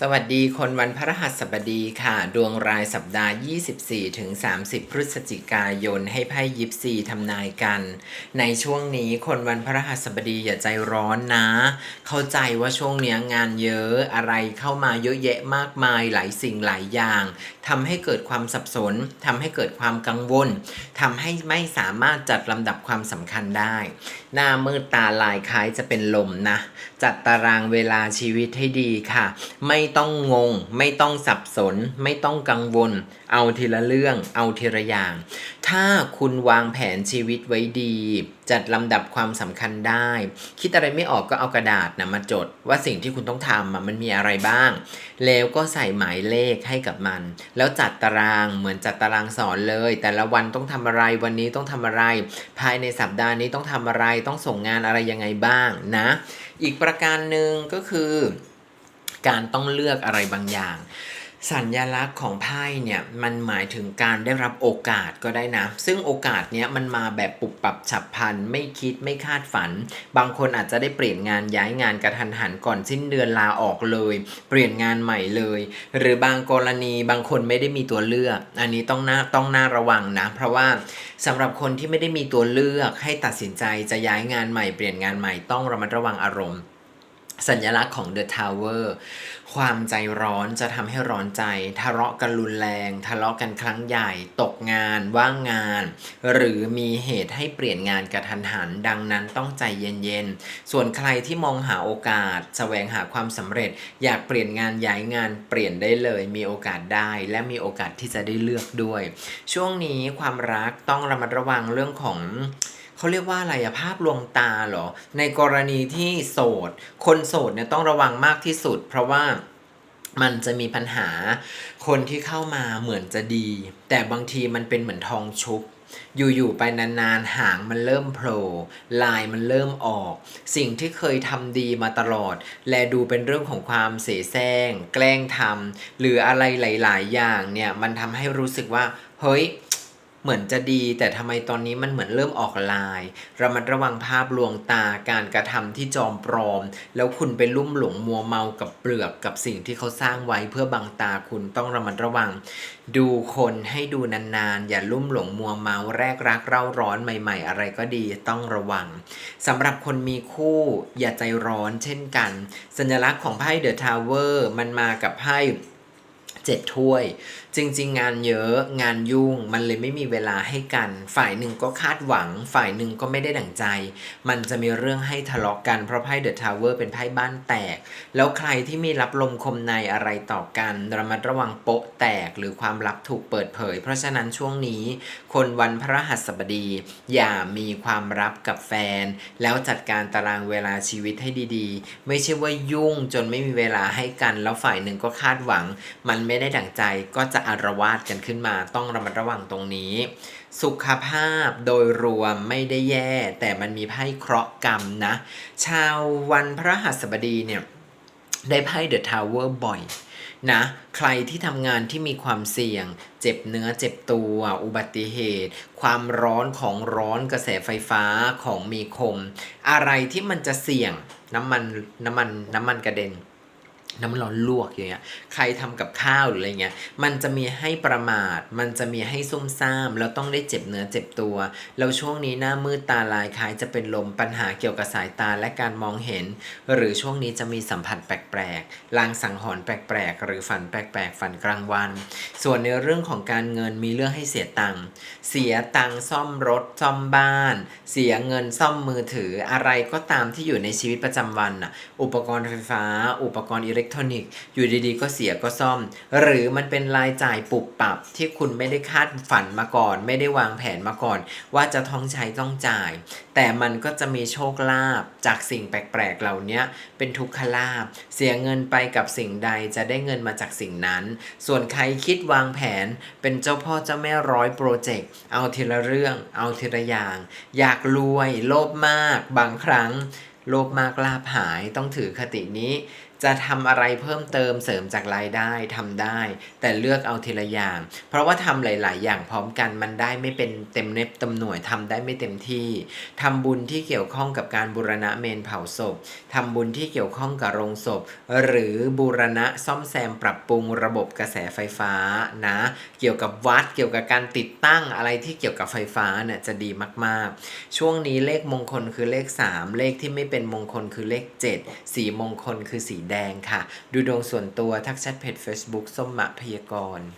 สวัสดีคนวันพระหัสบดีค่ะ ดวงรายสัปดาห์ 24ถึง30 พฤศจิกายนให้ไพ่ยิปซีทำนายกัน ในช่วงนี้คนวันพระหัสบดีอย่าใจร้อนนะ เข้าใจว่าช่วงนี้งานเยอะอะไรเข้ามาเยอะแยะมากมายหลายสิ่งหลายอย่างทำให้เกิดความสับสนทำให้เกิดความกังวลทำให้ไม่สามารถจัดลำดับความสำคัญได้ หน้ามืดตาลายคล้ายจะเป็นลมนะ จัดตารางเวลาชีวิตให้ดีค่ะ ไม่ต้องงง ไม่ต้องสับสน ไม่ต้องกังวล เอาทีละเรื่อง เอาทีละอย่าง ถ้าคุณวางแผนชีวิตไว้ดี จัดลำดับความสำคัญได้ คิดอะไรไม่ออกก็เอากระดาษนะมาจด ว่าสิ่งที่คุณต้องทำมันมีอะไรบ้าง แล้วก็ใส่หมายเลขให้กับมัน แล้วจัดตารางเหมือนจัดตารางสอนเลย แต่ละวันต้องทำอะไรวันนี้ต้องทำอะไร ภายในสัปดาห์นี้ต้องทำอะไรต้องส่งงานอะไรยังไงบ้างนะ อีกประการหนึ่งก็คือ การต้องเลือกอะไรบางอย่างสัญญลักษณ์ของไพ่เนี่ยมันหมายถึงการได้รับโอกาสก็ได้นะ ซึ่งโอกาสเนี้ยมันมาแบบปุบปับฉับพลันไม่คิดไม่คาดฝัน บางคนอาจจะได้เปลี่ยนงานย้ายงานกระทันหันก่อนสิ้นเดือนลาออกเลย เปลี่ยนงานใหม่เลย หรือบางกรณีบางคนไม่ได้มีตัวเลือก อันนี้ต้องน่าต้องน่าระวังนะ เพราะว่าสำหรับคนที่ไม่ได้มีตัวเลือกให้ตัดสินใจจะย้ายงานใหม่เปลี่ยนงานใหม่ต้องระมัดระวังอารมณ์ สัญลักษณ์ของ The Tower ความใจร้อนจะทำให้ร้อนใจ ทะเลาะกันรุนแรง ทะเลาะกันครั้งใหญ่ ตกงาน ว่างงาน หรือมีเหตุให้เปลี่ยนงานกระทันหัน ดังนั้นต้องใจเย็นๆ ส่วนใครที่มองหาโอกาส แสวงหาความสำเร็จ อยากเปลี่ยนงานย้ายงาน เปลี่ยนได้เลย มีโอกาสได้ และมีโอกาสที่จะได้เลือกด้วย ช่วงนี้ความรักต้องระมัดระวังเรื่องของ เขาเรียกว่าอะไรอะภาพลวงตาเหรอ ในกรณีที่โสด คนโสดเนี่ยต้องระวังมากที่สุด เพราะว่ามันจะมีปัญหาคนที่เข้ามาเหมือนจะดี แต่บางทีมันเป็นเหมือนทองชุบอยู่ๆไปนานๆหางมันเริ่มโผล่ลายมันเริ่มออก สิ่งที่เคยทำดีมาตลอด และดูเป็นเรื่องของความเสแสร้ง แกล้งทำหรืออะไรหลาย ๆ อย่างเนี่ยมันทำให้รู้สึกว่า เฮ้ย เหมือนจะดี แต่ทำไมตอนนี้มันเหมือนเริ่มออกลายระมัดระวังภาพลวงตาการกระทำที่จอมปลอม แล้วคุณไปลุ่มหลงมัวเมากับเปลือกกับสิ่งที่เขาสร้างไว้เพื่อบังตาคุณต้องระมัดระวัง ดูคนให้ดูนานๆ อย่าลุ่มหลงมัวเมาแรกรักเร่าร้อนใหม่ๆ อะไรก็ดีต้องระวังสำหรับคนมีคู่อย่าใจร้อนเช่นกัน สัญลักษณ์ของไพ่เดอะทาวเวอร์มันมากับไพ่ เจ็ดถ้วย จริง ๆ งานเยอะงานยุ่งมันเลยไม่มีเวลาให้กัน ฝ่ายหนึ่งก็คาดหวัง ฝ่ายหนึ่งก็ไม่ได้ดั่งใจ มันจะมีเรื่องให้ทะเลาะกันเพราะไพ่เดอะทาวเวอร์เป็นไพ่บ้านแตก แล้วใครที่มีรับลมคมในอะไรต่อกันระมัดระวังโปะแตกหรือความลับถูกเปิดเผย เพราะฉะนั้นช่วงนี้ คนวันพระหัสบดี อย่ามีความลับกับแฟน แล้วจัดการตารางเวลาชีวิตให้ดีๆ ไม่ใช่ว่ายุ่งจนไม่มีเวลาให้กัน แล้วฝ่ายหนึ่งก็คาดหวังมันไไม่ได้ดั่งใจก็จะอารวาสกันขึ้นมา ต้องระมัดระวังตรงนี้ สุขภาพโดยรวมไม่ได้แย่ แต่มันมีไพ่เคราะห์กรรมนะ ชาววันพระหัสบดีเนี่ยได้ไพ่เดอะทาวเวอร์บ่อยนะใครที่ทำงานที่มีความเสี่ยง เจ็บเนื้อเจ็บตัว อุบัติเหตุ ความร้อนของร้อนกระแสไฟฟ้าของมีคม อะไรที่มันจะเสี่ยงน้ำมันน้ำมันน้ำมันกระเด็น น้ำร้อนลวกอย่างเงี้ย ใครทำกับข้าวหรืออะไรเงี้ย มันจะมีให้ประมาท มันจะมีให้ซุ่มซ่าม แล้วต้องได้เจ็บเนื้อเจ็บตัว แล้วช่วงนี้หน้ามืดตาลายคล้ายจะเป็นลมปัญหาเกี่ยวกับสายตาและการมองเห็น หรือช่วงนี้จะมีสัมผัสแปลกๆ ลางสังหรณ์แปลกๆ หรือฝันแปลกๆ ฝันกลางวัน ส่วนในเรื่องของการเงินมีเรื่องให้เสียตังค์ เสียตังค์ซ่อมรถซ่อมบ้าน เสียเงินซ่อมมือถือ อะไรก็ตามที่อยู่ในชีวิตประจำวันน่ะ อุปกรณ์ไฟฟ้า อุปกรณ์อิเล็กทรอนิกส์อยู่ดีๆ ก็เสียก็ซ่อม หรือมันเป็นรายจ่ายปุบปับที่คุณไม่ได้คาดฝันมาก่อน ไม่ได้วางแผนมาก่อน ว่าจะท้องใช้ต้องจ่าย แต่มันก็จะมีโชคลาภจากสิ่งแปลกๆเหล่านี้เป็นทุกขลาภเสียเงินไปกับสิ่งใดจะได้เงินมาจากสิ่งนั้น ส่วนใครคิดวางแผนเป็นเจ้าพ่อเจ้าแม่ร้อยโปรเจกต์เอาทีละเรื่องเอาทีละอย่าง อยากรวย โลภมาก บางครั้ง โลภมากลาภหายต้องถือคตินี้ จะทำอะไรเพิ่มเติมเสริมจากรายได้ทำได้ แต่เลือกเอาทีละอย่าง เพราะว่าทำหลาย ๆ อย่างพร้อมกันมันได้ไม่เป็นเต็มเน็บเต็มหน่วยทำได้ไม่เต็มที่ทำบุญที่เกี่ยวข้องกับการบูรณะเมนเผาศพทำบุญที่เกี่ยวข้องกับโรงศพ หรือบูรณะซ่อมแซมปรับปรุงระบบกระแสไฟฟ้านะ เกี่ยวกับวัดเกี่ยวกับการติดตั้งอะไรที่เกี่ยวกับไฟฟ้าเนี่ยจะดีมาก ๆ ช่วงนี้เลขมงคลคือเลข 3 เลขที่ไม่เป็นมงคลคือเลข 7 สีมงคลคือสีแดงค่ะ ดูดวงส่วนตัวทักแชทเพจ Facebook ส้มมะพยากรณ์